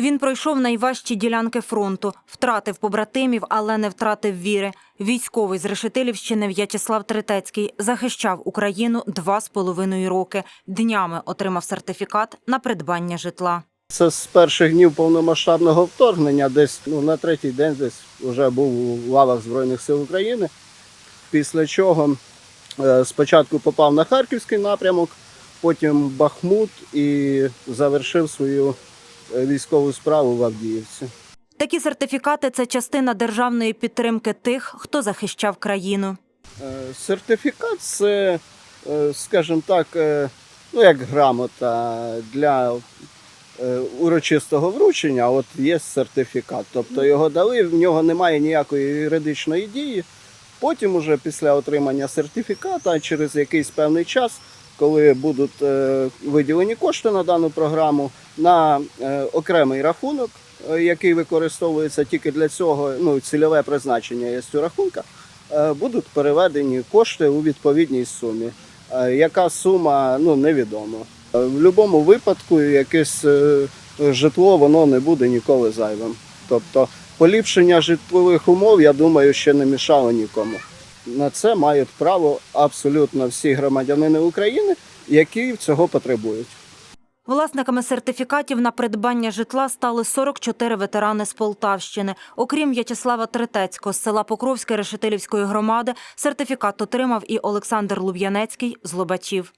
Він пройшов найважчі ділянки фронту, втратив побратимів, але не втратив віри. Військовий з Решетилівщини В'ячеслав Третецький захищав Україну два з половиною роки. Днями отримав сертифікат на придбання житла. Це з перших днів повномасштабного вторгнення, десь ну, на третій день десь вже був у лавах Збройних сил України. Після чого е, спочатку попав на Харківський напрямок, потім Бахмут і завершив свою військову справу в Авдіївці. Такі сертифікати це частина державної підтримки тих, хто захищав країну. Е, Сертифікат це, е, скажімо так, е, ну як грамота для урочистого вручення. От є сертифікат. Тобто його дали, в нього немає ніякої юридичної дії. Потім, уже після отримання сертифіката, через якийсь певний час, коли будуть е, виділені кошти на дану програму, на е, окремий рахунок, е, який використовується тільки для цього, ну цільове призначення є цього рахунка, будуть переведені кошти у відповідній сумі. Яка сума, ну невідомо. В будь-якому випадку якесь житло воно не буде ніколи зайвим. Тобто поліпшення житлових умов, я думаю, ще не мішало нікому. На це мають право абсолютно всі громадянини України, які цього потребують. Власниками сертифікатів на придбання житла стали 44 ветерани з Полтавщини. Окрім В'ячеслава Третецького з села Покровське Решетилівської громади, сертифікат отримав і Олександр Луб'янецький з Лобачів.